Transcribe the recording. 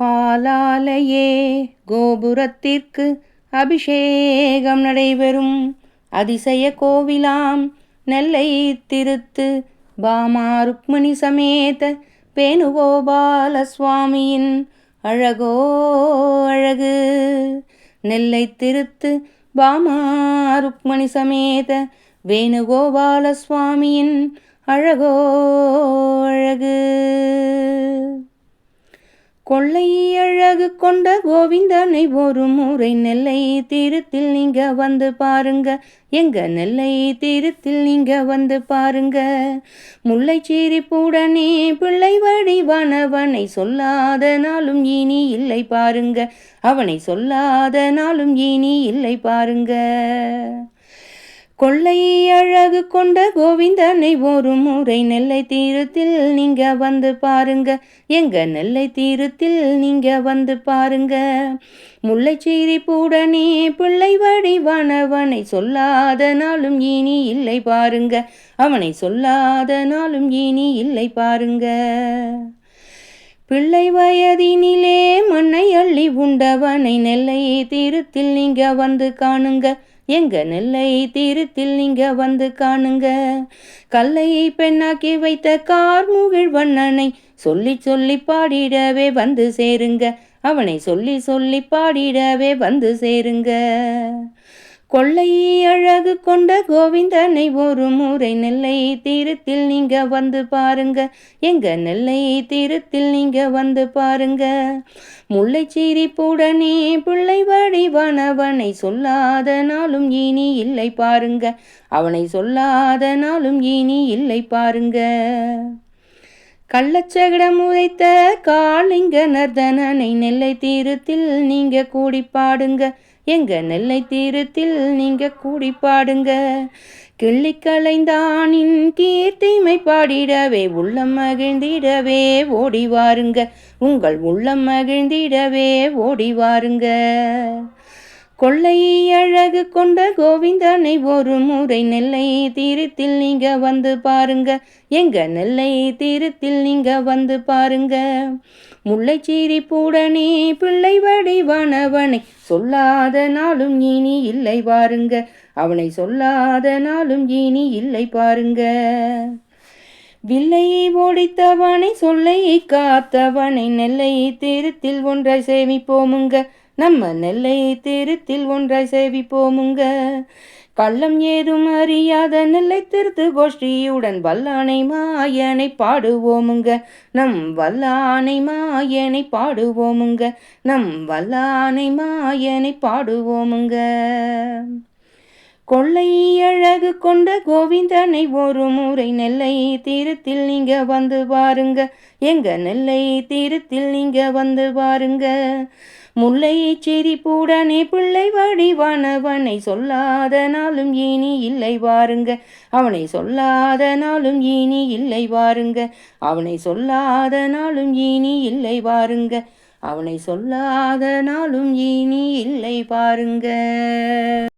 பாலாலையே கோபுரத்திற்கு அபிஷேகம் நடைபெறும். அதிசய கோவிலாம் நெல்லை திருத்து பாமா ருக்மிணி சமேத வேணுகோபால சுவாமியின் அழகோ அழகு. நெல்லை திருத்து பாமா ருக்மணி சமேத வேணுகோபால சுவாமியின் அழகோ அழகு. கொள்ளை அழகு கொண்ட கோவிந்தனை ஒரு முறை நெல்லை தீரத்தில் நீங்க வந்து பாருங்க. எங்க நெல்லை தீரத்தில் நீங்க வந்து பாருங்க. முல்லைச்சீரி பூடனே பிள்ளை வடிவானவனை சொல்லாத நாளும் இனி இல்லை பாருங்க. அவனை சொல்லாத நாளும் இனி இல்லை பாருங்க. கொள்ளை அழகு கொண்ட கோவிந்தனை ஒரு முறை நெல்லை தீரத்தில் நீங்க வந்து பாருங்க. எங்க நெல்லை தீரத்தில் நீங்க வந்து பாருங்க. முல்லைச்சீரி பூடனே பிள்ளை வடிவானவனை சொல்லாத நாளும் இனி இல்லை பாருங்க. அவனை சொல்லாத நாளும் இனி இல்லை பாருங்க. பிள்ளை வயதினிலே மண்ணை அள்ளி உண்டவனை நெல்லை தீரத்தில் நீங்க வந்து காணுங்க. எங்க நெல்லை தீரத்தில் நீங்க வந்து காணுங்க. கல்லையை பெண்ணாக்கி வைத்த கார்முகிழ் வண்ணனை சொல்லி சொல்லி பாடிடவே வந்து சேருங்க. அவனை சொல்லி சொல்லி பாடிடவே வந்து சேருங்க. கொள்ளை அழகு கொண்ட கோவிந்தனை ஒரு முறை நெல்லை தீரத்தில் நீங்க வந்து பாருங்க. எங்க நெல்லை தீரத்தில் நீங்க வந்து பாருங்க. முல்லைச்சீரி பூடனே பிள்ளை வடிவானவனை சொல்லாத நாளும் இனி இல்லை பாருங்க. அவனை சொல்லாத நாளும் இனி இல்லை பாருங்க. கள்ளச்சகடம் உரைத்த காளிங்க நர்தனனை நெல்லை தீரத்தில் நீங்க கூடி பாடுங்க. எங்க நெல்லை தீரத்தில் நீங்க கூடி பாடுங்க. கிள்ளி கலைந்தானின் கீர்த்திமை பாடிடவே உள்ளம் மகிழ்ந்திடவே ஓடி வாருங்க. உங்கள் உள்ளம் மகிழ்ந்திடவே ஓடி வாருங்க. கொள்ளை அழகு கொண்ட கோவிந்தனை ஒரு முறை நெல்லை தீரத்தில் நீங்க வந்து பாருங்க. எங்க நெல்லை தீரத்தில் நீங்க வந்து பாருங்க. முல்லைச்சீரி பூடனே பிள்ளை வடிவானவனை சொல்லாத நாளும் இனி இல்லை பாருங்க. அவனை சொல்லாத நாளும் இனி இல்லை பாருங்க. வில்லை ஓடித்தவனை சொல்லை காத்தவனை நெல்லை தீரத்தில் ஒன்றை சேமிப்போமுங்க. நம்ம நெல்லை திருத்தில் ஒன்றாய் சேவிப்போமுங்க கள்ளம் ஏதும் அறியாத நெல்லை திருத்து கோஷ்டியுடன் வல்லானை மாயனை பாடுவோமுங்க நம் வல்லானை மாயனை பாடுவோமுங்க நம் வல்லானை மாயனை பாடுவோமுங்க கொள்ளை அழகு கொண்ட கோவிந்தனை ஒரு முறை நெல்லை தீரத்தில் நீங்க வந்து பாருங்க. எங்க நெல்லை தீரத்தில் நீங்க வந்து பாருங்க. முல்லை செறி பூடனே பிள்ளை வடிவானவனை சொல்லாத நாளும் இனி இல்லை வாருங்க. அவனை சொல்லாத நாளும் இனி இல்லை வாருங்க. அவனை சொல்லாத நாளும் இனி இல்லை வாருங்க. அவனை சொல்லாத நாளும் இனி இல்லை பாருங்க